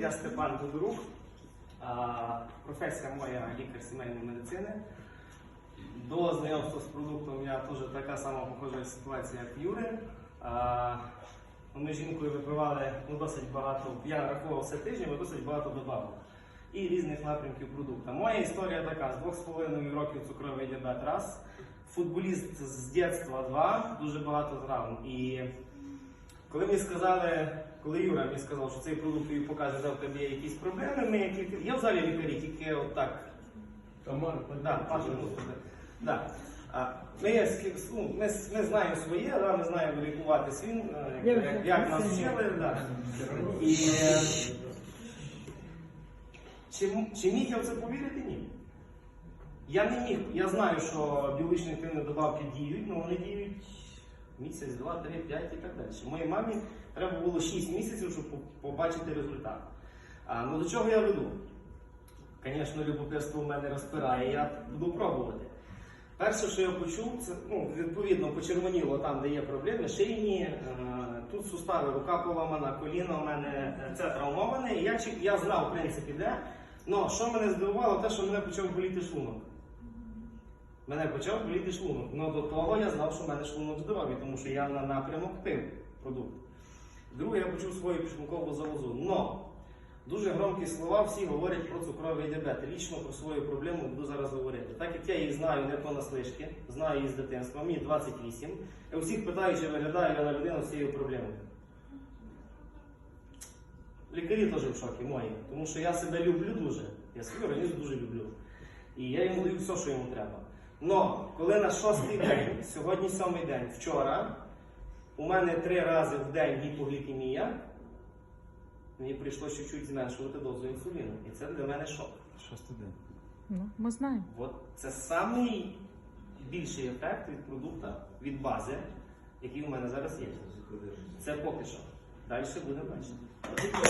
Я Степан Тодорук, професія моя лікар сімейної медицини. До знайомства з продуктом я теж така сама похожа ситуація, як Юри. Ми з жінкою випивали ну, досить багато, я рахував все тижні, але досить багато добавок і різних напрямків продукту. Моя історія така: з 2,5 років цукровий діабет раз, футболіст з дитинства два, дуже багато травм. І коли мені сказали, коли Юра мені сказав, що цей продукт тобі покаже, що в тебе є якісь проблеми, ми які я взагалі лікарі, тільки отак. Тамара, Да, Паша. Да. А, Ми, є ну, ми, ми знаємо своє, да, ми знаємо лікувати свін, е, як, як, як нас вчили. Да. І чи, чи міг я в це повірити? Ні. Я не міг. Я знаю, що біологічні активні добавки діють, але вони діють місяць, два, три, п'ять і так далі. Моїй мамі треба було 6 місяців, щоб побачити результат. А, ну до чого я веду? Звісно, любопитство в мене розпирає, я буду пробувати. Перше, що я почув, це ну, відповідно почервоніло там, де є проблеми, шийні, е, тут сустави, рука поламана, коліно в мене е, це травмоване. Я, я знав, в принципі, де. Но що мене здивувало, те, що мене почав боліти шлунок. Мене почав боліти шлунок. Ну до того я знав, що в мене шлунок здоровий, тому що я на напрямок пив продукт. Друге, я почув свою підшлункову залозу. Но Дуже громкі слова, всі говорять про цукровий діабет. Лічно про свою проблему буду зараз говорити. Так як я її знаю не понаслишки, знаю її з дитинства, мені 28. Я всіх питаю, чи виглядаю я на людину з цією проблемою. Лікарі теж в шокі мої, тому що я себе люблю дуже. Я свій організм дуже люблю. І я йому даю все, що йому треба. Но коли на шостий день, сьогодні сьомий день, вчора, у мене три рази в день гіпоглікемія, мені прийшлося чуть-чуть зменшувати дозу інсуліну. І це для мене шок. Шостий день. Ну, ми знаємо. От це самий більший ефект від продукту, від бази, який у мене зараз є. Це поки що. Далі будемо бачити.